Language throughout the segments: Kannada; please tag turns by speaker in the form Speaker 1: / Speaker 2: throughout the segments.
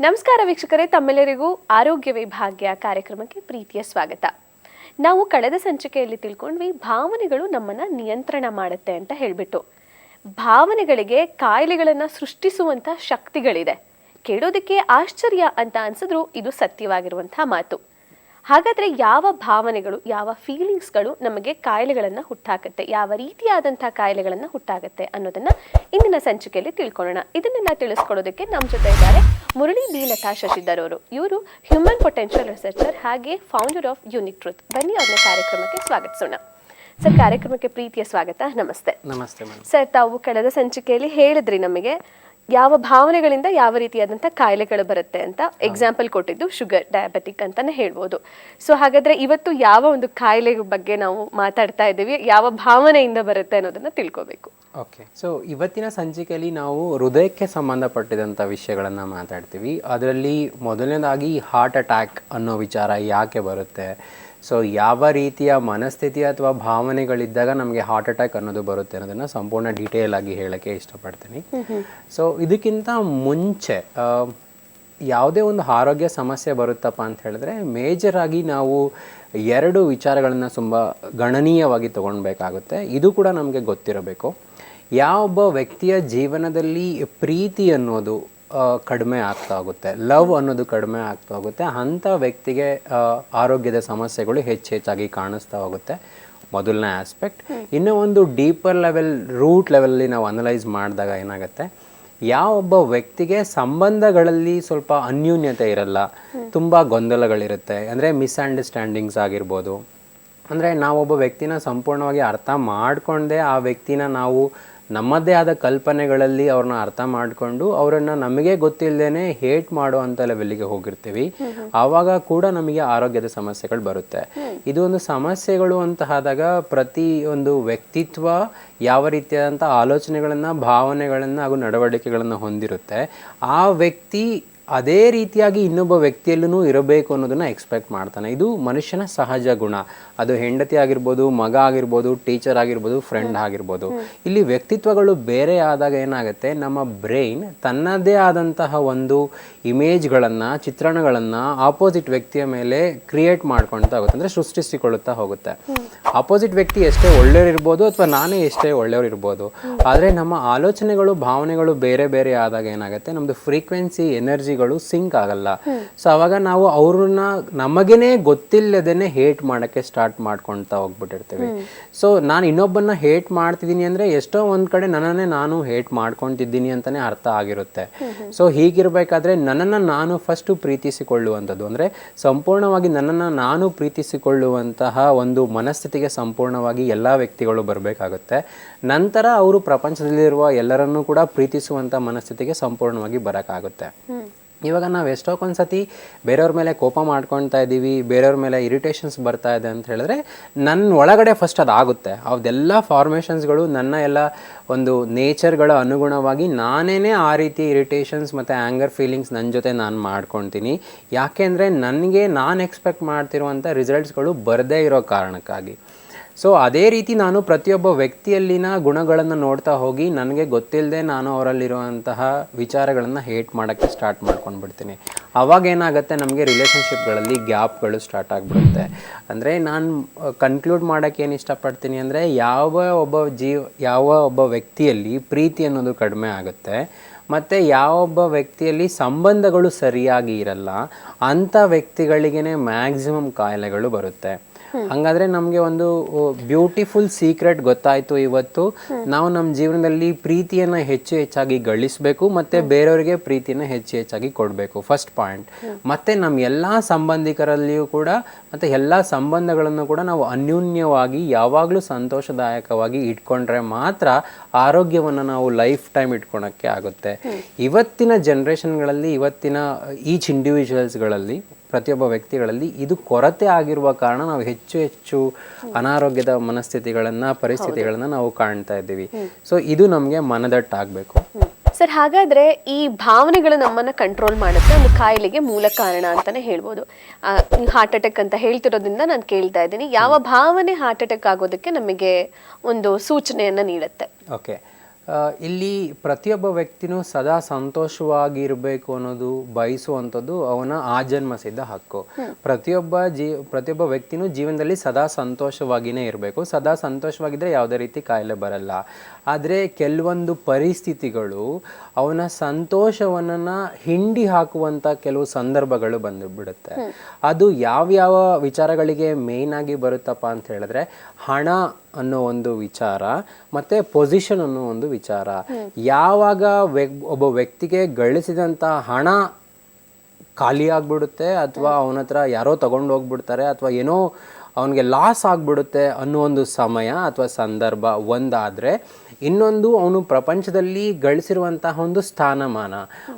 Speaker 1: ನಮಸ್ಕಾರ ವೀಕ್ಷಕರೇ, ತಮ್ಮೆಲ್ಲರಿಗೂ ಆರೋಗ್ಯ ವಿಭಾಗ್ಯ ಕಾರ್ಯಕ್ರಮಕ್ಕೆ ಪ್ರೀತಿಯ ಸ್ವಾಗತ. ನಾವು ಕಳೆದ ಸಂಚಿಕೆಯಲ್ಲಿ ತಿಳ್ಕೊಂಡ್ವಿ, ಭಾವನೆಗಳು ನಮ್ಮನ್ನ ನಿಯಂತ್ರಣ ಮಾಡುತ್ತೆ ಅಂತ ಹೇಳಿಬಿಟ್ಟು. ಭಾವನೆಗಳಿಗೆ ಕಾಯಿಲೆಗಳನ್ನ ಸೃಷ್ಟಿಸುವಂತ ಶಕ್ತಿಗಳಿದೆ. ಕೇಳೋದಕ್ಕೆ ಆಶ್ಚರ್ಯ ಅಂತ ಅನ್ಸಿದ್ರು ಇದು ಸತ್ಯವಾಗಿರುವಂತಹ ಮಾತು. ಹಾಗಾದ್ರೆ ಯಾವ ಭಾವನೆಗಳು ಯಾವ ಫೀಲಿಂಗ್ಸ್ಗಳು ನಮಗೆ ಕಾಯಿಲೆಗಳನ್ನು ಹುಟ್ಟಾಕತ್ತೆ? ಯಾವ ರೀತಿಯಾದಂತಹ ಕಾಯಿಲೆಗಳನ್ನು ಹುಟ್ಟಾಗುತ್ತೆ ಅನ್ನೋದನ್ನ ಇಂದಿನ ಸಂಚಿಕೆಯಲ್ಲಿ ತಿಳ್ಕೊಳ್ಳೋಣ. ಇದನ್ನೆಲ್ಲ ತಿಳಿಸ್ಕೊಡೋದಕ್ಕೆ ನಮ್ಮ ಜೊತೆ ಇದ್ದಾರೆ ಮುರಳಿ ಬಿ ಲತಾ ಶಶಿಧರ್ ಅವರು. ಇವರು ಹ್ಯೂಮನ್ ಪೊಟೆನ್ಷಿಯಲ್ ರಿಸರ್ಚರ್ ಹಾಗೆ ಫೌಂಡರ್ ಆಫ್ ಯೂನಿಕ್ ಟ್ರೂತ್ ಬನ್ನಿ ಅವ್ರನ್ನ ಕಾರ್ಯಕ್ರಮಕ್ಕೆ ಸ್ವಾಗತಿಸೋಣ ಸರ್ ಕಾರ್ಯಕ್ರಮಕ್ಕೆ ಪ್ರೀತಿಯ ಸ್ವಾಗತ. ನಮಸ್ತೆ.
Speaker 2: ನಮಸ್ತೆ
Speaker 1: ಸರ್ ತಾವು ಕಳೆದ ಸಂಚಿಕೆಯಲ್ಲಿ ಹೇಳಿದ್ರಿ ನಮಗೆ ಯಾವ ಭಾವನೆಗಳಿಂದ ಯಾವ ರೀತಿಯಾದಂಥ ಕಾಯಿಲೆಗಳು ಬರುತ್ತೆ ಅಂತ ಎಕ್ಸಾಂಪಲ್ ಕೊಟ್ಟಿದ್ದು ಶುಗರ್ ಡಯಾಬೆಟಿಕ್ ಅಂತಾನೆ ಹೇಳ್ಬೋದು. ಸೊ ಹಾಗಾದ್ರೆ ಇವತ್ತು ಯಾವ ಒಂದು ಕಾಯಿಲೆ ಬಗ್ಗೆ ನಾವು ಮಾತಾಡ್ತಾ ಇದ್ದೀವಿ ಯಾವ ಭಾವನೆಯಿಂದ ಬರುತ್ತೆ ಅನ್ನೋದನ್ನ ತಿಳ್ಕೋಬೇಕು.
Speaker 2: ಓಕೆ ಸೊ ಇವತ್ತಿನ ಸಂಚಿಕೆಯಲ್ಲಿ ನಾವು ಹೃದಯಕ್ಕೆ ಸಂಬಂಧಪಟ್ಟಿದಂಥ ವಿಷಯಗಳನ್ನು ಮಾತಾಡ್ತೀವಿ. ಅದರಲ್ಲಿ ಮೊದಲನೇದಾಗಿ ಹಾರ್ಟ್ ಅಟ್ಯಾಕ್ ಅನ್ನೋ ವಿಚಾರ ಯಾಕೆ ಬರುತ್ತೆ? ಸೊ ಯಾವ ರೀತಿಯ ಮನಸ್ಥಿತಿ ಅಥವಾ ಭಾವನೆಗಳಿದ್ದಾಗ ನಮಗೆ ಹಾರ್ಟ್ ಅಟ್ಯಾಕ್ ಅನ್ನೋದು ಬರುತ್ತೆ ಅನ್ನೋದನ್ನು ಸಂಪೂರ್ಣ ಡೀಟೇಲ್ ಆಗಿ ಹೇಳಕ್ಕೆ ಇಷ್ಟಪಡ್ತೀನಿ. ಸೊ ಇದಕ್ಕಿಂತ ಮುಂಚೆ ಯಾವುದೇ ಒಂದು ಆರೋಗ್ಯ ಸಮಸ್ಯೆ ಬರುತ್ತಪ್ಪ ಅಂತ ಹೇಳಿದ್ರೆ ಮೇಜರ್ ಆಗಿ ನಾವು ಎರಡು ವಿಚಾರಗಳನ್ನು ತುಂಬ ಗಣನೀಯವಾಗಿ ತಗೊಳ್ಬೇಕಾಗುತ್ತೆ. ಇದು ಕೂಡ ನಮಗೆ ಗೊತ್ತಿರಬೇಕು. ಯಾವೊಬ್ಬ ವ್ಯಕ್ತಿಯ ಜೀವನದಲ್ಲಿ ಪ್ರೀತಿ ಅನ್ನೋದು ಕಡಿಮೆ ಆಗ್ತಾ ಹೋಗುತ್ತೆ. ಲವ್ ಅನ್ನೋದು ಕಡಿಮೆ ಆಗ್ತಾ ಹೋಗುತ್ತೆ. ಅಂಥ ವ್ಯಕ್ತಿಗೆ ಆರೋಗ್ಯದ ಸಮಸ್ಯೆಗಳು ಹೆಚ್ಚು ಹೆಚ್ಚಾಗಿ ಕಾಣಿಸ್ತಾ ಹೋಗುತ್ತೆ. ಮೊದಲನೇ ಆಸ್ಪೆಕ್ಟ್ ಇನ್ನೂ ಒಂದು ಡೀಪರ್ ಲೆವೆಲ್ ರೂಟ್ ಲೆವೆಲಲ್ಲಿ ನಾವು ಅನಲೈಸ್ ಮಾಡಿದಾಗ ಏನಾಗುತ್ತೆ? ಯಾವ ಒಬ್ಬ ವ್ಯಕ್ತಿಗೆ ಸಂಬಂಧಗಳಲ್ಲಿ ಸ್ವಲ್ಪ ಅನ್ಯೂನ್ಯತೆ ಇರಲ್ಲ. ತುಂಬ ಗೊಂದಲಗಳಿರುತ್ತೆ. ಅಂದರೆ ಮಿಸ್ಅಂಡರ್ಸ್ಟ್ಯಾಂಡಿಂಗ್ಸ್ ಆಗಿರ್ಬೋದು. ಅಂದರೆ ನಾವೊಬ್ಬ ವ್ಯಕ್ತಿನ ಸಂಪೂರ್ಣವಾಗಿ ಅರ್ಥ ಮಾಡಿಕೊಂಡೇ ಆ ವ್ಯಕ್ತಿನ ನಾವು ನಮ್ಮದೇ ಆದ ಕಲ್ಪನೆಗಳಲ್ಲಿ ಅವ್ರನ್ನ ಅರ್ಥ ಮಾಡಿಕೊಂಡು ಅವರನ್ನು ನಮಗೆ ಗೊತ್ತಿಲ್ಲದೇನೆ ಹೇಟ್ ಮಾಡೋ ಅಂತ ಲೆವೆಲ್ಲಿಗೆ ಹೋಗಿರ್ತೀವಿ. ಆವಾಗ ಕೂಡ ನಮಗೆ ಆರೋಗ್ಯದ ಸಮಸ್ಯೆಗಳು ಬರುತ್ತೆ. ಇದು ಒಂದು ಸಮಸ್ಯೆಗಳು ಅಂತ ಆದಾಗ ಪ್ರತಿ ಒಂದು ವ್ಯಕ್ತಿತ್ವ ಯಾವ ರೀತಿಯಾದಂಥ ಆಲೋಚನೆಗಳನ್ನು, ಭಾವನೆಗಳನ್ನು ಹಾಗೂ ನಡವಳಿಕೆಗಳನ್ನು ಹೊಂದಿರುತ್ತೆ. ಆ ವ್ಯಕ್ತಿ ಅದೇ ರೀತಿಯಾಗಿ ಇನ್ನೊಬ್ಬ ವ್ಯಕ್ತಿಯಲ್ಲೂ ಇರಬೇಕು ಅನ್ನೋದನ್ನ ಎಕ್ಸ್ಪೆಕ್ಟ್ ಮಾಡ್ತಾನೆ. ಇದು ಮನುಷ್ಯನ ಸಹಜ ಗುಣ. ಅದು ಹೆಂಡತಿ ಆಗಿರ್ಬೋದು ಮಗ ಆಗಿರ್ಬೋದು ಟೀಚರ್ ಆಗಿರ್ಬೋದು ಫ್ರೆಂಡ್ ಆಗಿರ್ಬೋದು. ಇಲ್ಲಿ ವ್ಯಕ್ತಿತ್ವಗಳು ಬೇರೆ ಆದಾಗ ಏನಾಗುತ್ತೆ? ನಮ್ಮ ಬ್ರೈನ್ ತನ್ನದೇ ಆದಂತಹ ಒಂದು ಇಮೇಜ್ಗಳನ್ನು ಚಿತ್ರಣಗಳನ್ನು ಆಪೋಸಿಟ್ ವ್ಯಕ್ತಿಯ ಮೇಲೆ ಕ್ರಿಯೇಟ್ ಮಾಡ್ಕೊಳ್ತಾ ಹೋಗುತ್ತೆ. ಅಂದರೆ ಸೃಷ್ಟಿಸಿಕೊಳ್ಳುತ್ತಾ ಹೋಗುತ್ತೆ. ಆಪೋಸಿಟ್ ವ್ಯಕ್ತಿ ಎಷ್ಟೇ ಒಳ್ಳೆಯವ್ರಿರ್ಬೋದು ಅಥವಾ ನಾನೇ ಎಷ್ಟೇ ಒಳ್ಳೆಯವ್ರು ಇರ್ಬೋದು ಆದರೆ ನಮ್ಮ ಆಲೋಚನೆಗಳು ಭಾವನೆಗಳು ಬೇರೆ ಬೇರೆ ಆದಾಗ ಏನಾಗುತ್ತೆ? ನಮ್ಮದು ಫ್ರೀಕ್ವೆನ್ಸಿ ಎನರ್ಜಿಗಳು ಸಿಂಕ್ ಆಗಲ್ಲ. ಸೊ ಅವಾಗ ನಾವು ಅವ್ರನ್ನ ನಮಗೇನೆ ಗೊತ್ತಿಲ್ಲದೇನೆ ಹೇಟ್ ಮಾಡೋಕ್ಕೆ ಸ್ಟಾರ್ಟ್ ಮಾಡ್ಕೊಳ್ತಾ ಹೋಗ್ಬಿಟ್ಟಿರ್ತೀವಿ. ಸೊ ನಾನು ಇನ್ನೊಬ್ಬನ್ನ ಹೇಟ್ ಮಾಡ್ತಿದ್ದೀನಿ ಅಂದರೆ ಎಷ್ಟೋ ಒಂದು ಕಡೆ ನನ್ನನ್ನೇ ನಾನು ಹೇಟ್ ಮಾಡ್ಕೊತಿದ್ದೀನಿ ಅಂತಲೇ ಅರ್ಥ ಆಗಿರುತ್ತೆ. ಸೊ ಹೀಗಿರಬೇಕಾದ್ರೆ ನನ್ನನ್ನು ನಾನು ಫಸ್ಟು ಪ್ರೀತಿಸಿಕೊಳ್ಳುವಂಥದ್ದು ಅಂದರೆ ಸಂಪೂರ್ಣವಾಗಿ ನನ್ನನ್ನು ನಾನು ಪ್ರೀತಿಸಿಕೊಳ್ಳುವಂತಹ ಒಂದು ಮನಸ್ಥಿತಿಗೆ ಸಂಪೂರ್ಣವಾಗಿ ಎಲ್ಲ ವ್ಯಕ್ತಿಗಳು ಬರಬೇಕಾಗುತ್ತೆ. ನಂತರ ಅವರು ಪ್ರಪಂಚದಲ್ಲಿರುವ ಎಲ್ಲರನ್ನೂ ಕೂಡ ಪ್ರೀತಿಸುವಂಥ ಮನಸ್ಥಿತಿಗೆ ಸಂಪೂರ್ಣವಾಗಿ ಬರೋಕ್ಕಾಗುತ್ತೆ. ಇವಾಗ ನಾವು ಎಷ್ಟೊಂದ್ಸತಿ ಬೇರೆಯವ್ರ ಮೇಲೆ ಕೋಪ ಮಾಡ್ಕೊಳ್ತಾ ಇದ್ದೀವಿ ಬೇರೆಯವ್ರ ಮೇಲೆ ಇರಿಟೇಷನ್ಸ್ ಬರ್ತಾ ಇದೆ ಅಂತ ಹೇಳಿದ್ರೆ ನನ್ನ ಒಳಗಡೆ ಫಸ್ಟ್ ಅದಾಗುತ್ತೆ. ಅದೆಲ್ಲ ಫಾರ್ಮೇಷನ್ಸ್ಗಳು ನನ್ನ ಎಲ್ಲ ಒಂದು ನೇಚರ್ಗಳ ಅನುಗುಣವಾಗಿ ನಾನೇ ಆ ರೀತಿ ಇರಿಟೇಷನ್ಸ್ ಮತ್ತು ಆ್ಯಂಗರ್ ಫೀಲಿಂಗ್ಸ್ ನನ್ನ ಜೊತೆ ನಾನು ಮಾಡ್ಕೊತೀನಿ ಯಾಕೆಂದರೆ ನನಗೆ ನಾನು ಎಕ್ಸ್ಪೆಕ್ಟ್ ಮಾಡ್ತಿರುವಂಥ ರಿಸಲ್ಟ್ಸ್ಗಳು ಬರದೇ ಇರೋ ಕಾರಣಕ್ಕಾಗಿ. ಸೊ ಅದೇ ರೀತಿ ನಾನು ಪ್ರತಿಯೊಬ್ಬ ವ್ಯಕ್ತಿಯಲ್ಲಿನ ಗುಣಗಳನ್ನು ನೋಡ್ತಾ ಹೋಗಿ ನನಗೆ ಗೊತ್ತಿಲ್ಲದೆ ನಾನು ಅವರಲ್ಲಿರುವಂತಹ ವಿಚಾರಗಳನ್ನು ಹೇಟ್ ಮಾಡೋಕ್ಕೆ ಸ್ಟಾರ್ಟ್ ಮಾಡ್ಕೊಂಡು ಬಿಡ್ತೀನಿ ಅವಾಗ ಏನಾಗುತ್ತೆ ನಮಗೆ ರಿಲೇಷನ್ಶಿಪ್ಗಳಲ್ಲಿ ಗ್ಯಾಪ್ಗಳು ಸ್ಟಾರ್ಟ್ ಆಗಿಬಿಡುತ್ತೆ. ಅಂದರೆ ನಾನು ಕನ್ಕ್ಲೂಡ್ ಮಾಡೋಕ್ಕೆ ಏನು ಇಷ್ಟಪಡ್ತೀನಿ ಅಂದರೆ ಯಾವ ಒಬ್ಬ ಜೀವ, ಯಾವ ಒಬ್ಬ ವ್ಯಕ್ತಿಯಲ್ಲಿ ಪ್ರೀತಿ ಅನ್ನೋದು ಕಡಿಮೆ ಆಗುತ್ತೆ, ಮತ್ತು ಯಾವೊಬ್ಬ ವ್ಯಕ್ತಿಯಲ್ಲಿ ಸಂಬಂಧಗಳು ಸರಿಯಾಗಿ ಇರಲ್ಲ ಅಂಥ ವ್ಯಕ್ತಿಗಳಿಗೇ ಮ್ಯಾಕ್ಸಿಮಮ್ ಕಾಯಿಲೆಗಳು ಬರುತ್ತೆ. ಹಂಗಾದ್ರೆ ನಮಗೆ ಒಂದು ಬ್ಯೂಟಿಫುಲ್ ಸೀಕ್ರೆಟ್ ಗೊತ್ತಾಯ್ತು ಇವತ್ತು. ನಾವು ನಮ್ಮ ಜೀವನದಲ್ಲಿ ಪ್ರೀತಿಯನ್ನ ಹೆಚ್ಚು ಹೆಚ್ಚಾಗಿ ಗಳಿಸಬೇಕು ಮತ್ತೆ ಬೇರೆಯವರಿಗೆ ಪ್ರೀತಿಯನ್ನ ಹೆಚ್ಚು ಹೆಚ್ಚಾಗಿ ಕೊಡಬೇಕು. ಫಸ್ಟ್ ಪಾಯಿಂಟ್ ಮತ್ತೆ ನಮ್ಮ ಎಲ್ಲಾ ಸಂಬಂಧಿಕರಲ್ಲಿಯೂ ಕೂಡ ಮತ್ತೆ ಎಲ್ಲಾ ಸಂಬಂಧಗಳನ್ನು ಕೂಡ ನಾವು ಅನ್ಯೂನ್ಯವಾಗಿ ಯಾವಾಗಲೂ ಸಂತೋಷದಾಯಕವಾಗಿ ಇಟ್ಕೊಂಡ್ರೆ ಮಾತ್ರ ಆರೋಗ್ಯವನ್ನು ನಾವು ಲೈಫ್ ಟೈಮ್ ಇಟ್ಕೊಳಕ್ಕೆ ಆಗುತ್ತೆ. ಇವತ್ತಿನ ಜನರೇಷನ್ಗಳಲ್ಲಿ ಇವತ್ತಿನ ಈಚ್ ಇಂಡಿವಿಜುವಲ್ಸ್ಗಳಲ್ಲಿ ಪ್ರತಿಯೊಬ್ಬ ವ್ಯಕ್ತಿಗಳಲ್ಲಿ ಇದು ಕೊರತೆ ಆಗಿರುವ ಕಾರಣ ನಾವು ಹೆಚ್ಚು ಹೆಚ್ಚು ಅನಾರೋಗ್ಯದ ಮನಸ್ಥಿತಿಗಳನ್ನ ಪರಿಸ್ಥಿತಿಗಳನ್ನ ನಾವು ಕಾಣ್ತಾ ಇದ್ದೀವಿ. ಸೊ ಇದು ನಮಗೆ ಮನದಟ್ಟಾಗಬೇಕು.
Speaker 1: ಸರ್ ಹಾಗಾದ್ರೆ ಈ ಭಾವನೆಗಳು ನಮ್ಮನ್ನ ಕಂಟ್ರೋಲ್ ಮಾಡುತ್ತೆ ಒಂದು ಕಾಯಿಲೆಗೆ ಮೂಲ ಕಾರಣ ಅಂತಾನೆ ಹೇಳ್ಬೋದು. ಹಾರ್ಟ್ ಅಟ್ಯಾಕ್ ಅಂತ ಹೇಳ್ತಿರೋದ್ರಿಂದ ನಾನು ಕೇಳ್ತಾ ಇದ್ದೀನಿ. ಯಾವ ಭಾವನೆ ಹಾರ್ಟ್ ಅಟ್ಯಾಕ್ ಆಗೋದಕ್ಕೆ ನಮಗೆ ಒಂದು ಸೂಚನೆಯನ್ನ ನೀಡುತ್ತೆ?
Speaker 2: ಓಕೆ ಇಲ್ಲಿ ಪ್ರತಿಯೊಬ್ಬ ವ್ಯಕ್ತಿನೂ ಸದಾ ಸಂತೋಷವಾಗಿರಬೇಕು ಅನ್ನೋದು ಬಯಸುವಂಥದ್ದು ಅವನ ಆಜನ್ಮ ಸಿದ್ಧ ಹಕ್ಕು ಪ್ರತಿಯೊಬ್ಬ ಜೀ ಪ್ರತಿಯೊಬ್ಬ ವ್ಯಕ್ತಿನೂ ಜೀವನದಲ್ಲಿ ಸದಾ ಸಂತೋಷವಾಗಿಯೇ ಇರಬೇಕು. ಸದಾ ಸಂತೋಷವಾಗಿದ್ದರೆ ಯಾವುದೇ ರೀತಿ ಕಾಯಿಲೆ ಬರಲ್ಲ. ಆದರೆ ಕೆಲವೊಂದು ಪರಿಸ್ಥಿತಿಗಳು ಅವನ ಸಂತೋಷವನ್ನು ಹಿಂಡಿ ಹಾಕುವಂಥ ಕೆಲವು ಸಂದರ್ಭಗಳು ಬಂದು ಬಿಡುತ್ತೆ ಅದು ಯಾವ್ಯಾವ ವಿಚಾರಗಳಿಗೆ ಮೇಯ್ನಾಗಿ ಆಗಿ ಬರುತ್ತಪ್ಪ ಅಂತ ಹೇಳಿದ್ರೆ ಹಣ ಅನ್ನೋ ಒಂದು ವಿಚಾರ, ಮತ್ತೆ ಪೊಸಿಷನ್ ಅನ್ನೋ ಒಂದು ವಿಚಾರ. ಯಾವಾಗ ಒಬ್ಬ ವ್ಯಕ್ತಿಗೆ ಗಳಿಸಿದಂಥ ಹಣ ಖಾಲಿ ಆಗ್ಬಿಡುತ್ತೆ, ಅಥವಾ ಅವನ ಯಾರೋ ತಗೊಂಡು ಹೋಗ್ಬಿಡ್ತಾರೆ, ಅಥವಾ ಏನೋ ಅವನಿಗೆ ಲಾಸ್ ಆಗಿಬಿಡುತ್ತೆ ಅನ್ನೋ ಒಂದು ಸಮಯ ಅಥವಾ ಸಂದರ್ಭ ಒಂದಾದರೆ ಇನ್ನೊಂದು ಅವನು ಪ್ರಪಂಚದಲ್ಲಿ ಗಳಿಸಿರುವಂತಹ ಒಂದು ಸ್ಥಾನಮಾನ.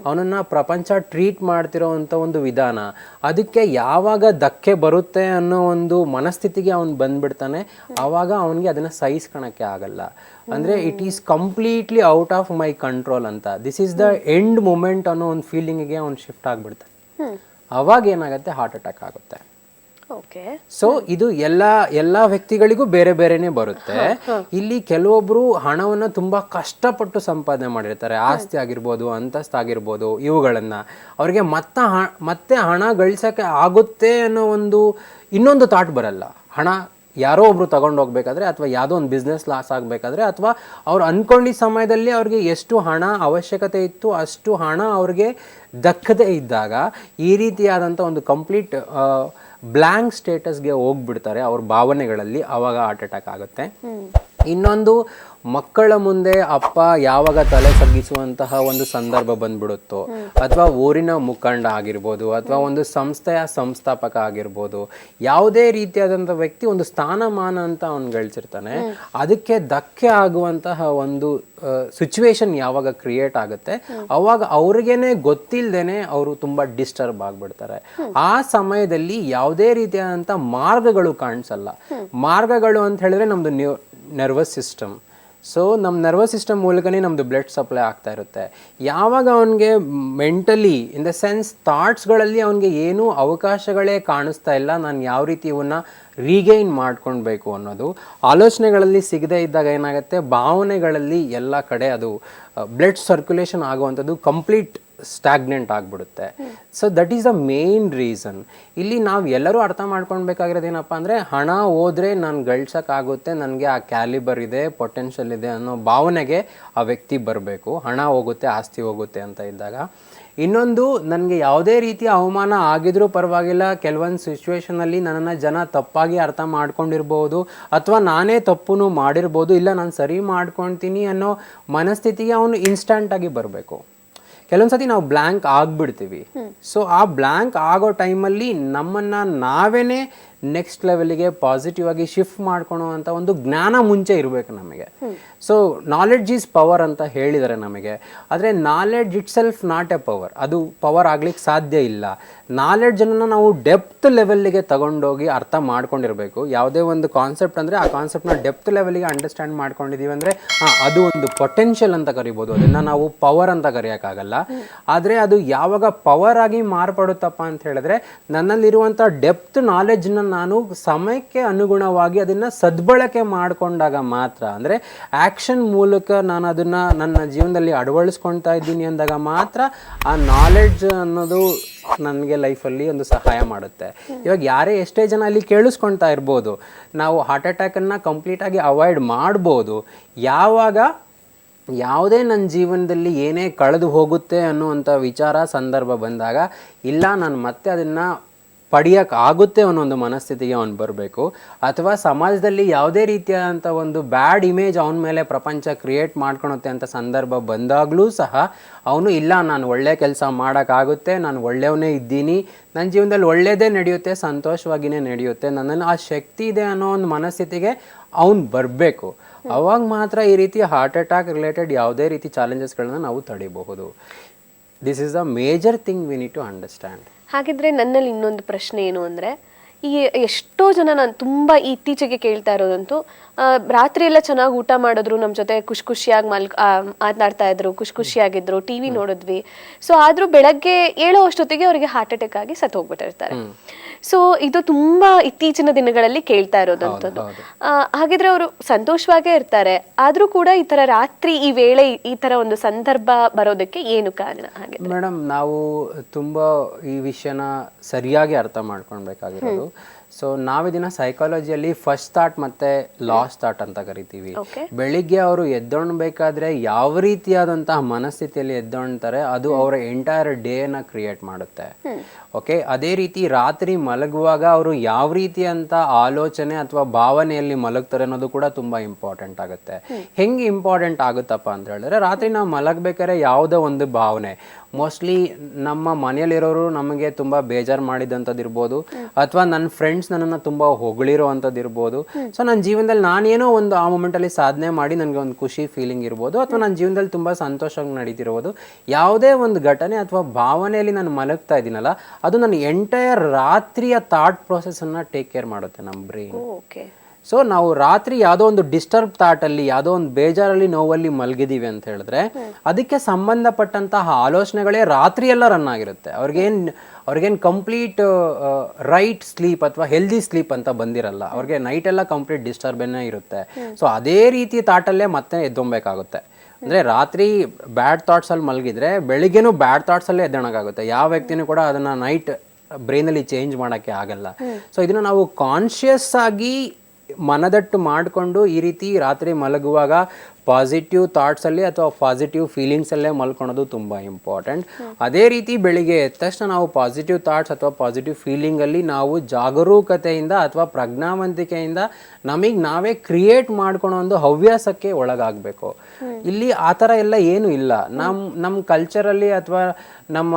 Speaker 2: ಅವನನ್ನು ಪ್ರಪಂಚ ಟ್ರೀಟ್ ಮಾಡ್ತಿರೋವಂಥ ಒಂದು ವಿಧಾನ. ಅದಕ್ಕೆ ಯಾವಾಗ ಧಕ್ಕೆ ಬರುತ್ತೆ ಅನ್ನೋ ಒಂದು ಮನಸ್ಥಿತಿಗೆ ಅವನು ಬಂದ್ಬಿಡ್ತಾನೆ. ಆವಾಗ ಅವನಿಗೆ ಅದನ್ನು ಸಹಿಸ್ಕೊಳಕ್ಕೆ ಆಗಲ್ಲ. ಅಂದರೆ it is completely out of my control ಅಂತ. This is the end moment ಅನ್ನೋ ಒಂದು ಫೀಲಿಂಗಿಗೆ ಅವ್ನು ಶಿಫ್ಟ್ ಆಗಿಬಿಡ್ತಾನೆ. ಅವಾಗ ಏನಾಗುತ್ತೆ? ಹಾರ್ಟ್ ಅಟ್ಯಾಕ್ ಆಗುತ್ತೆ. ಸೊ ಇದು ಎಲ್ಲ ಎಲ್ಲ ವ್ಯಕ್ತಿಗಳಿಗೂ ಬೇರೆ ಬೇರೆನೆ ಬರುತ್ತೆ. ಇಲ್ಲಿ ಕೆಲವೊಬ್ರು ಹಣವನ್ನ ತುಂಬಾ ಕಷ್ಟಪಟ್ಟು ಸಂಪಾದನೆ ಮಾಡಿರ್ತಾರೆ. ಆಸ್ತಿ ಆಗಿರ್ಬೋದು ಅಂತಸ್ತ ಆಗಿರ್ಬೋದು ಇವುಗಳನ್ನ. ಅವ್ರಿಗೆ ಮತ್ತ ಮತ್ತೆ ಹಣ ಗಳಿಸಕ್ಕೆ ಆಗುತ್ತೆ ಅನ್ನೋ ಒಂದು ಇನ್ನೊಂದು ತಾಟ್ ಬರಲ್ಲ. ಹಣ ಯಾರೋ ಒಬ್ರು ತಗೊಂಡು ಹೋಗ್ಬೇಕಾದ್ರೆ ಅಥವಾ ಯಾವುದೋ ಒಂದು ಬಿಸ್ನೆಸ್ ಲಾಸ್ ಆಗಬೇಕಾದ್ರೆ ಅಥವಾ ಅವ್ರು ಅನ್ಕೊಂಡಿದ್ದ ಸಮಯದಲ್ಲಿ ಅವ್ರಿಗೆ ಎಷ್ಟು ಹಣ ಅವಶ್ಯಕತೆ ಇತ್ತು ಅಷ್ಟು ಹಣ ಅವ್ರಿಗೆ ದಕ್ಕದೇ ಇದ್ದಾಗ ಈ ರೀತಿಯಾದಂಥ ಒಂದು ಕಂಪ್ಲೀಟ್ ಬ್ಲ್ಯಾಂಕ್ ಸ್ಟೇಟಸ್ಗೆ ಹೋಗ್ಬಿಡ್ತಾರೆ ಅವ್ರ ಭಾವನೆಗಳಲ್ಲಿ ಆವಾಗ ಹಾರ್ಟ್ ಅಟ್ಯಾಕ್ ಆಗುತ್ತೆ. ಇನ್ನೊಂದು ಮಕ್ಕಳ ಮುಂದೆ ಅಪ್ಪ ಯಾವಾಗ ತಲೆ ತಗ್ಗಿಸುವಂತಹ ಒಂದು ಸಂದರ್ಭ ಬಂದ್ಬಿಡುತ್ತೋ, ಅಥವಾ ಊರಿನ ಮುಖಂಡ ಆಗಿರ್ಬೋದು, ಅಥವಾ ಒಂದು ಸಂಸ್ಥೆಯ ಸಂಸ್ಥಾಪಕ ಆಗಿರ್ಬೋದು, ಯಾವುದೇ ರೀತಿಯಾದಂಥ ವ್ಯಕ್ತಿ ಒಂದು ಸ್ಥಾನಮಾನ ಅಂತ ಅವ್ನು ಗಳಿಸಿರ್ತಾನೆ, ಅದಕ್ಕೆ ಧಕ್ಕೆ ಆಗುವಂತಹ ಒಂದು ಸಿಚುವೇಶನ್ ಯಾವಾಗ ಕ್ರಿಯೇಟ್ ಆಗುತ್ತೆ, ಅವಾಗ ಅವ್ರಿಗೇನೆ ಗೊತ್ತಿಲ್ಲದೇನೆ ಅವರು ತುಂಬಾ ಡಿಸ್ಟರ್ಬ್ ಆಗ್ಬಿಡ್ತಾರೆ. ಆ ಸಮಯದಲ್ಲಿ ಯಾವುದೇ ರೀತಿಯಾದಂಥ ಮಾರ್ಗಗಳು ಕಾಣಿಸಲ್ಲ. ಮಾರ್ಗಗಳು ಅಂತ ಹೇಳಿದ್ರೆ ನಮ್ದು ನರ್ವಸ್ ಸಿಸ್ಟಮ್ ಸೊ ನಮ್ಮ ನರ್ವಸ್ ಸಿಸ್ಟಮ್ ಮೂಲಕನೇ ನಮ್ಮದು ಬ್ಲಡ್ ಸಪ್ಲೈ ಆಗ್ತಾ ಇರುತ್ತೆ. ಯಾವಾಗ ಅವನಿಗೆ ಮೆಂಟಲಿ ಇನ್ ದ ಸೆನ್ಸ್ ಥಾಟ್ಸ್ಗಳಲ್ಲಿ ಅವನಿಗೆ ಏನೂ ಅವಕಾಶಗಳೇ ಕಾಣಿಸ್ತಾ ಇಲ್ಲ, ನಾನು ಯಾವ ರೀತಿ ಇವನ್ನ ರೀಗೈನ್ ಮಾಡ್ಕೊಳ್ಬೇಕು ಅನ್ನೋದು. ಆಲೋಚನೆಗಳಲ್ಲಿ ಸಿಗದೇ ಇದ್ದಾಗ ಏನಾಗುತ್ತೆ, ಭಾವನೆಗಳಲ್ಲಿ ಎಲ್ಲ ಕಡೆ ಅದು ಬ್ಲಡ್ ಸರ್ಕ್ಯುಲೇಷನ್ ಆಗುವಂಥದ್ದು ಕಂಪ್ಲೀಟ್ ಸ್ಟಾಗ್ನೆಂಟ್ ಆಗಿಬಿಡುತ್ತೆ. So that is the main reason ಇಲ್ಲಿ ನಾವು ಎಲ್ಲರೂ ಅರ್ಥ ಮಾಡ್ಕೊಳ್ಬೇಕಾಗಿರೋದು ಏನಪ್ಪ ಅಂದರೆ, ಹಣ ಹೋದರೆ ನಾನು ಗಳಿಸೋಕ್ಕಾಗುತ್ತೆ, ನನಗೆ ಆ ಕ್ಯಾಲಿಬರ್ ಇದೆ ಪೊಟೆನ್ಷಿಯಲ್ ಇದೆ ಅನ್ನೋ ಭಾವನೆಗೆ ಆ ವ್ಯಕ್ತಿ ಬರಬೇಕು. ಹಣ ಹೋಗುತ್ತೆ, ಆಸ್ತಿ ಹೋಗುತ್ತೆ ಅಂತ ಇದ್ದಾಗ. ಇನ್ನೊಂದು, ನನಗೆ ಯಾವುದೇ ರೀತಿಯ ಅವಮಾನ ಆಗಿದ್ರೂ ಪರವಾಗಿಲ್ಲ, ಕೆಲವೊಂದು ಸಿಚುವೇಶನಲ್ಲಿ ನನ್ನನ್ನು ಜನ ತಪ್ಪಾಗಿ ಅರ್ಥ ಮಾಡ್ಕೊಂಡಿರ್ಬೋದು, ಅಥವಾ ನಾನೇ ತಪ್ಪು ಮಾಡಿರ್ಬೋದು, ಇಲ್ಲ ನಾನು ಸರಿ ಮಾಡ್ಕೊತೀನಿ ಅನ್ನೋ ಮನಸ್ಥಿತಿಗೆ ಅವನು ಇನ್ಸ್ಟಂಟಾಗಿ ಬರಬೇಕು. ಕೆಲವೊಂದ್ಸತಿ ನಾವು ಬ್ಲ್ಯಾಂಕ್ ಆಗ್ಬಿಡ್ತೀವಿ. ಸೊ ಆ ಬ್ಲ್ಯಾಂಕ್ ಆಗೋ ಟೈಮಲ್ಲಿ ನಮ್ಮನ್ನ ನಾವೇನೆ ನೆಕ್ಸ್ಟ್ ಲೆವೆಲ್ಗೆ ಪಾಸಿಟಿವ್ ಆಗಿ ಶಿಫ್ಟ್ ಮಾಡ್ಕೊಳೋ ಒಂದು ಜ್ಞಾನ ಮುಂಚೆ ಇರಬೇಕು ನಮಗೆ. ಸೊ ನಾಲೆಡ್ಜ್ ಈಸ್ ಪವರ್ ಅಂತ ಹೇಳಿದ್ದಾರೆ ನಮಗೆ. ಆದರೆ knowledge itself not a power ಅದು ಪವರ್ ಆಗ್ಲಿಕ್ಕೆ ಸಾಧ್ಯ ಇಲ್ಲ. ನಾಲೆಡ್ಜನ್ನು ನಾವು ಡೆಪ್ತ್ ಲೆವೆಲ್ಗೆ ತಗೊಂಡೋಗಿ ಅರ್ಥ ಮಾಡ್ಕೊಂಡಿರ್ಬೇಕು. ಯಾವುದೇ ಒಂದು ಕಾನ್ಸೆಪ್ಟ್ ಅಂದರೆ ಆ ಕಾನ್ಸೆಪ್ಟ್ನ ಡೆಪ್ತ್ ಲೆವೆಲ್ಗೆ ಅಂಡರ್ಸ್ಟ್ಯಾಂಡ್ ಮಾಡ್ಕೊಂಡಿದ್ದೀವಿ ಅಂದರೆ ಅದು ಒಂದು ಪೊಟೆನ್ಷಿಯಲ್ ಅಂತ ಕರಿಬೋದು. ಅದನ್ನು ನಾವು ಪವರ್ ಅಂತ ಕರೆಯೋಕ್ಕಾಗಲ್ಲ. ಆದರೆ ಅದು ಯಾವಾಗ ಪವರ್ ಆಗಿ ಮಾರ್ಪಡುತ್ತಪ್ಪ ಅಂತ ಹೇಳಿದ್ರೆ ನನ್ನಲ್ಲಿರುವಂಥ ಡೆಪ್ತ್ ನಾಲೆಡ್ಜ್ನ ನಾನು ಸಮಯಕ್ಕೆ ಅನುಗುಣವಾಗಿ ಅದನ್ನು ಸದ್ಬಳಕೆ ಮಾಡಿಕೊಂಡಾಗ ಮಾತ್ರ, ಅಂದರೆ ಆ್ಯಕ್ಷನ್ ಮೂಲಕ ನಾನು ಅದನ್ನು ನನ್ನ ಜೀವನದಲ್ಲಿ ಅಳವಡಿಸ್ಕೊಳ್ತಾ ಇದ್ದೀನಿ ಅಂದಾಗ ಮಾತ್ರ ಆ ನಾಲೆಡ್ಜ್ ಅನ್ನೋದು ನನಗೆ ಲೈಫಲ್ಲಿ ಒಂದು ಸಹಾಯ ಮಾಡುತ್ತೆ. ಇವಾಗ ಯಾರೇ ಎಷ್ಟೇ ಜನ ಅಲ್ಲಿ ಕೇಳಿಸ್ಕೊಳ್ತಾ ಇರ್ಬೋದು, ನಾವು ಹಾರ್ಟ್ ಅಟ್ಯಾಕನ್ನು ಕಂಪ್ಲೀಟಾಗಿ ಅವಾಯ್ಡ್ ಮಾಡ್ಬೋದು, ಯಾವಾಗ ಯಾವುದೇ ನನ್ನ ಜೀವನದಲ್ಲಿ ಏನೇ ಕಳೆದು ಹೋಗುತ್ತೆ ಅನ್ನುವಂಥ ವಿಚಾರ, ಸಂದರ್ಭ ಬಂದಾಗ, ಇಲ್ಲ, ನಾನು ಮತ್ತೆ ಅದನ್ನು ಆಗುತ್ತೆ ಅನ್ನೋ ಒಂದು ಮನಸ್ಥಿತಿಗೆ ಅವನು ಬರಬೇಕು. ಅಥವಾ ಸಮಾಜದಲ್ಲಿ ಯಾವುದೇ ರೀತಿಯಾದಂಥ ಒಂದು ಬ್ಯಾಡ್ ಇಮೇಜ್ ಅವನ ಮೇಲೆ ಪ್ರಪಂಚ ಕ್ರಿಯೇಟ್ ಮಾಡ್ಕೊಳುತ್ತೆ ಅಂತ ಸಂದರ್ಭ ಬಂದಾಗಲೂ ಸಹ ಅವನು, ಇಲ್ಲ, ನಾನು ಒಳ್ಳೆ ಕೆಲಸ ಮಾಡೋಕ್ಕಾಗುತ್ತೆ, ನಾನು ಒಳ್ಳೆಯವನೇ ಇದ್ದೀನಿ ನನ್ನ ಜೀವನದಲ್ಲಿ ಒಳ್ಳೆಯದೇ ನಡೆಯುತ್ತೆ ಸಂತೋಷವಾಗಿಯೇ ನಡೆಯುತ್ತೆ, ನನ್ನಲ್ಲಿ ಆ ಶಕ್ತಿ ಇದೆ ಅನ್ನೋ ಒಂದು ಮನಸ್ಥಿತಿಗೆ ಅವನು ಬರಬೇಕು. ಅವಾಗ ಮಾತ್ರ ಈ ರೀತಿ ಹಾರ್ಟ್ ಅಟ್ಯಾಕ್ ರಿಲೇಟೆಡ್ ಯಾವುದೇ ರೀತಿ ಚಾಲೆಂಜಸ್ಗಳನ್ನ ನಾವು ತಡಿಬಹುದು. This is a major thing we need to understand
Speaker 1: ಹಾಗಿದ್ರೆ ನನ್ನಲ್ಲಿ ಇನ್ನೊಂದು ಪ್ರಶ್ನೆ ಏನು ಅಂದ್ರೆ ಈ ಎಷ್ಟೋ ಜನ ನಾನು ತುಂಬಾ ಇತ್ತೀಚೆಗೆ ಕೇಳ್ತಾ ಇರೋದಂತೂ ರಾತ್ರಿ ಎಲ್ಲ ಚೆನ್ನಾಗಿ ಊಟ ಮಾಡಿದ್ರು ನಮ್ಮ ಜೊತೆ ಖುಷಿ ಖುಷಿಯಾಗಿ ಮಲ್ ಮಾತನಾಡ್ತಾ ಇದ್ರು ಖುಷಿ ಖುಷಿಯಾಗಿದ್ರು ಟಿವಿ ನೋಡಿದ್ವಿ. ಸೊ ಆದ್ರೂ ಬೆಳಗ್ಗೆ ಏಳೋ ಅಷ್ಟೊತ್ತಿಗೆ ಅವರಿಗೆ ಹಾರ್ಟ್ ಅಟ್ಯಾಕ್ ಆಗಿ ಸತ್ತು ಹೋಗ್ಬಿಟ್ಟಿರ್ತಾರೆ ಸೊ ಇದು ತುಂಬಾ ಇತ್ತೀಚಿನ ದಿನಗಳಲ್ಲಿ ಕೇಳ್ತಾ ಇರೋದಂಥದ್ದು. ಹಾಗಿದ್ರೆ ಅವರು ಸಂತೋಷವಾಗೇ ಇರ್ತಾರೆ. ಆದ್ರೂ ಕೂಡ ಈ ತರ ರಾತ್ರಿ ಈ ವೇಳೆ ಈ ತರ ಒಂದು ಸಂದರ್ಭ ಬರೋದಕ್ಕೆ ಏನು ಕಾರಣ ಹಾಗೆ
Speaker 2: ಮೇಡಮ್ ನಾವು ತುಂಬಾ ಈ ವಿಷಯನ ಸರಿಯಾಗಿ ಅರ್ಥ ಮಾಡ್ಕೊಳ್ಬೇಕಾಗಿರೋದು. ಸೊ ನಾವಿದಿನ ಸೈಕಾಲಜಿಯಲ್ಲಿ ಫಸ್ಟ್ ಥಾಟ್ ಮತ್ತೆ ಲಾಸ್ಟ್ ಥಾಟ್ ಅಂತ ಕರಿತೀವಿ. ಬೆಳಿಗ್ಗೆ ಅವರು ಎದ್ದೊಳ್ಬೇಕಾದ್ರೆ ಯಾವ ರೀತಿಯಾದಂತಹ ಮನಸ್ಥಿತಿಯಲ್ಲಿ ಎದ್ದೊಳ್ತಾರೆ ಅದು ಅವರ ಎಂಟೈರ್ ಡೇನ ಕ್ರಿಯೇಟ್ ಮಾಡುತ್ತೆ. ಓಕೆ? ಅದೇ ರೀತಿ ರಾತ್ರಿ ಮಲಗುವಾಗ ಅವರು ಯಾವ ರೀತಿಯಂತ ಆಲೋಚನೆ ಅಥವಾ ಭಾವನೆಯಲ್ಲಿ ಮಲಗ್ತಾರೆ ಅನ್ನೋದು ಕೂಡ ತುಂಬಾ ಇಂಪಾರ್ಟೆಂಟ್ ಆಗುತ್ತೆ. ಹೆಂಗೆ ಇಂಪಾರ್ಟೆಂಟ್ ಆಗುತ್ತಪ್ಪ ಅಂತ ಹೇಳಿದ್ರೆ ರಾತ್ರಿ ನಾವು ಮಲಗ್ಬೇಕಾದ್ರೆ ಯಾವುದೋ ಒಂದು ಭಾವನೆ. ಮೋಸ್ಟ್ಲಿ ನಮ್ಮ ಮನೆಯಲ್ಲಿರೋರು ನಮಗೆ ತುಂಬ ಬೇಜಾರು ಮಾಡಿದಂಥದ್ದು ಇರ್ಬೋದು ಅಥವಾ ನನ್ನ ಫ್ರೆಂಡ್ಸ್ ನನ್ನನ್ನು ತುಂಬ ಹೊಗಳಿರೋ ಅಂಥದ್ದು ಇರ್ಬೋದು ಸೊ ನನ್ನ ಜೀವನದಲ್ಲಿ ನಾನೇನೋ ಒಂದು ಆ ಮೂಮೆಂಟಲ್ಲಿ ಸಾಧನೆ ಮಾಡಿ ನನಗೆ ಒಂದು ಖುಷಿ ಫೀಲಿಂಗ್ ಇರ್ಬೋದು ಅಥವಾ ನನ್ನ ಜೀವನದಲ್ಲಿ ತುಂಬ ಸಂತೋಷವಾಗಿ ನಡೀತಿರ್ಬೋದು. ಯಾವುದೇ ಒಂದು ಘಟನೆ ಅಥವಾ ಭಾವನೆಯಲ್ಲಿ ನಾನು ಮಲಗ್ತಾ ಇದ್ದೀನಲ್ಲ ಅದು ನನ್ನ ಎಂಟೈರ್ ರಾತ್ರಿಯ ಥಾಟ್ ಪ್ರೊಸೆಸನ್ನು ಟೇಕ್ ಕೇರ್ ಮಾಡುತ್ತೆ ನಮ್ಮ ಬ್ರೈನ್
Speaker 1: ಓಕೆ
Speaker 2: ಸೊ ನಾವು ರಾತ್ರಿ ಯಾವುದೋ ಒಂದು ಡಿಸ್ಟರ್ಬ್ ಥಾಟಲ್ಲಿ ಯಾವುದೋ ಒಂದು ಬೇಜಾರಲ್ಲಿ ನೋವಲ್ಲಿ ಮಲಗಿದೀವಿ ಅಂತ ಹೇಳಿದ್ರೆ ಅದಕ್ಕೆ ಸಂಬಂಧಪಟ್ಟಂತಹ ಆಲೋಚನೆಗಳೇ ರಾತ್ರಿಯೆಲ್ಲ ರನ್ ಆಗಿರುತ್ತೆ. ಅವ್ರಿಗೇನು ಅವ್ರಿಗೇನು ಕಂಪ್ಲೀಟ್ ರೈಟ್ ಸ್ಲೀಪ್ ಅಥವಾ ಹೆಲ್ದಿ ಸ್ಲೀಪ್ ಅಂತ ಬಂದಿರಲ್ಲ. ಅವ್ರಿಗೆ ನೈಟ್ ಎಲ್ಲ ಕಂಪ್ಲೀಟ್ ಡಿಸ್ಟರ್ಬೆನ್ನೇ ಇರುತ್ತೆ. ಸೊ ಅದೇ ರೀತಿ ಥಾಟಲ್ಲೇ ಮತ್ತೆ ಎದ್ದೊಂಬೇಕಾಗುತ್ತೆ. ಅಂದ್ರೆ ರಾತ್ರಿ ಬ್ಯಾಡ್ ಥಾಟ್ಸ್ ಅಲ್ಲಿ ಮಲಗಿದ್ರೆ ಬೆಳಿಗ್ಗೆನೂ ಬ್ಯಾಡ್ ಥಾಟ್ಸ್ ಎದ್ದಣಗಾಗುತ್ತೆ ಯಾವ ವ್ಯಕ್ತಿನೂ ಕೂಡ ಅದನ್ನ ನೈಟ್ ಬ್ರೈನಲ್ಲಿ ಚೇಂಜ್ ಮಾಡೋಕ್ಕೆ ಆಗಲ್ಲ. ಸೊ ಇದನ್ನ ನಾವು ಕಾನ್ಷಿಯಸ್ ಆಗಿ ಮನದಟ್ಟು ಮಾಡಿಕೊಂಡು ಈ ರೀತಿ ರಾತ್ರಿ ಮಲಗುವಾಗ ಪಾಸಿಟಿವ್ ಥಾಟ್ಸಲ್ಲಿ ಅಥವಾ ಪಾಸಿಟಿವ್ ಫೀಲಿಂಗ್ಸಲ್ಲೇ ಮಲ್ಕೊಳೋದು ತುಂಬ ಇಂಪಾರ್ಟೆಂಟ್ ಅದೇ ರೀತಿ ಬೆಳಿಗ್ಗೆ ಎದ್ದ ತಕ್ಷಣ ನಾವು ಪಾಸಿಟಿವ್ ಥಾಟ್ಸ್ ಅಥವಾ ಪಾಸಿಟಿವ್ ಫೀಲಿಂಗಲ್ಲಿ ನಾವು ಜಾಗರೂಕತೆಯಿಂದ ಅಥವಾ ಪ್ರಜ್ಞಾವಂತಿಕೆಯಿಂದ ನಮಗೆ ನಾವೇ ಕ್ರಿಯೇಟ್ ಮಾಡ್ಕೊಳೋ ಒಂದು ಹವ್ಯಾಸಕ್ಕೆ ಒಳಗಾಗಬೇಕು. ಇಲ್ಲಿ ಆ ಥರ ಎಲ್ಲ ಏನು ಇಲ್ಲ. ನಮ್ಮ ನಮ್ಮ ಕಲ್ಚರಲ್ಲಿ ಅಥವಾ ನಮ್ಮ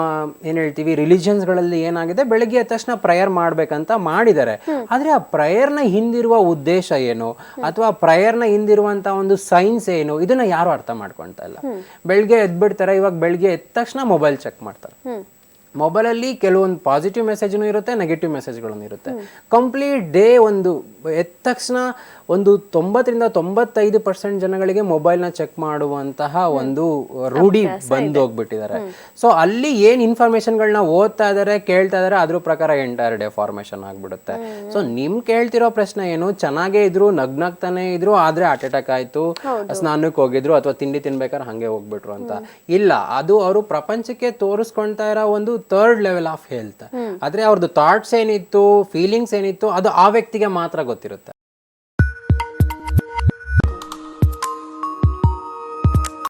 Speaker 2: ಏನು ಹೇಳ್ತೀವಿ ರಿಲಿಜನ್ಸ್ಗಳಲ್ಲಿ ಏನಾಗಿದೆ, ಬೆಳಿಗ್ಗೆ ಎದ್ದ ತಕ್ಷಣ ಪ್ರೇಯರ್ ಮಾಡಬೇಕಂತ ಮಾಡಿದ್ದಾರೆ ಆದರೆ ಆ ಪ್ರೇಯರ್ನ ಹಿಂದಿರುವ ಉದ್ದೇಶ ಏನು? ಅಥವಾ ಪ್ರೇಯರ್ನ ಹಿಂದಿರುವಂಥ ಒಂದು ಸೈನ್ಸ್ ಏನು ಇದನ್ನ ಯಾರು ಅರ್ಥ ಮಾಡ್ಕೊಳ್ತಾ ಇಲ್ಲ. ಬೆಳಿಗ್ಗೆ ಎದ್ಬಿಡ್ತಾರೆ ಇವಾಗ ಬೆಳಿಗ್ಗೆ ಎದ್ದ ತಕ್ಷಣ ಮೊಬೈಲ್ ಚೆಕ್ ಮಾಡ್ತಾರೆ.
Speaker 1: ಮೊಬೈಲ್
Speaker 2: ಮೊಬೈಲಲ್ಲಿ ಕೆಲವೊಂದು ಪಾಸಿಟಿವ್ ಮೆಸೇಜ್ ಇರುತ್ತೆ ನೆಗೆಟಿವ್ ಮೆಸೇಜ್ಗಳನ್ನು ಇರುತ್ತೆ. ಕಂಪ್ಲೀಟ್ ಡೇ ಒಂದು ಎದ್ದ ತಕ್ಷಣ ಒಂದು ತೊಂಬತ್ತರಿಂದ ತೊಂಬತ್ತೈದು ಪರ್ಸೆಂಟ್ ಜನಗಳಿಗೆ ಮೊಬೈಲ್ನ ಚೆಕ್ ಮಾಡುವಂತಹ ಒಂದು ರೂಢಿ ಬಂದು ಹೋಗ್ಬಿಟ್ಟಿದ್ದಾರೆ ಸೊ ಅಲ್ಲಿ ಏನ್ ಇನ್ಫಾರ್ಮೇಶನ್ಗಳನ್ನ ಓದ್ತಾ ಇದಾರೆ ಕೇಳ್ತಾ ಇದಾರೆ ಅದ್ರ ಪ್ರಕಾರ ಎಂಟೈರ್ ಡೇ ಫಾರ್ಮೇಷನ್ ಆಗ್ಬಿಡುತ್ತೆ. ಸೊ ನಿಮ್ ಕೇಳ್ತಿರೋ ಪ್ರಶ್ನೆ ಏನು? ಚೆನ್ನಾಗೇ ಇದ್ರು ನಗ್ನಗ್ತಾನೆ ಇದ್ರು ಆದ್ರೆ ಹಾರ್ಟ್ ಅಟ್ಯಾಕ್ ಆಯ್ತು ಸ್ನಾನಕ್ಕೆ ಹೋಗಿದ್ರು ಅಥವಾ ತಿಂಡಿ ತಿನ್ಬೇಕಾದ್ರೆ ಹಂಗೆ ಹೋಗ್ಬಿಟ್ರು ಅಂತ. ಇಲ್ಲ ಅದು ಅವರು ಪ್ರಪಂಚಕ್ಕೆ ತೋರಿಸ್ಕೊಳ್ತಾ ಇರೋ ಒಂದು ಥರ್ಡ್ ಲೆವೆಲ್ ಆಫ್ ಹೆಲ್ತ್ ಆದ್ರೆ ಅವ್ರದ್ದು ಥಾಟ್ಸ್ ಏನಿತ್ತು ಫೀಲಿಂಗ್ಸ್ ಏನಿತ್ತು ಅದು ಆ ವ್ಯಕ್ತಿಗೆ ಮಾತ್ರ ಗೊತ್ತಿರುತ್ತೆ.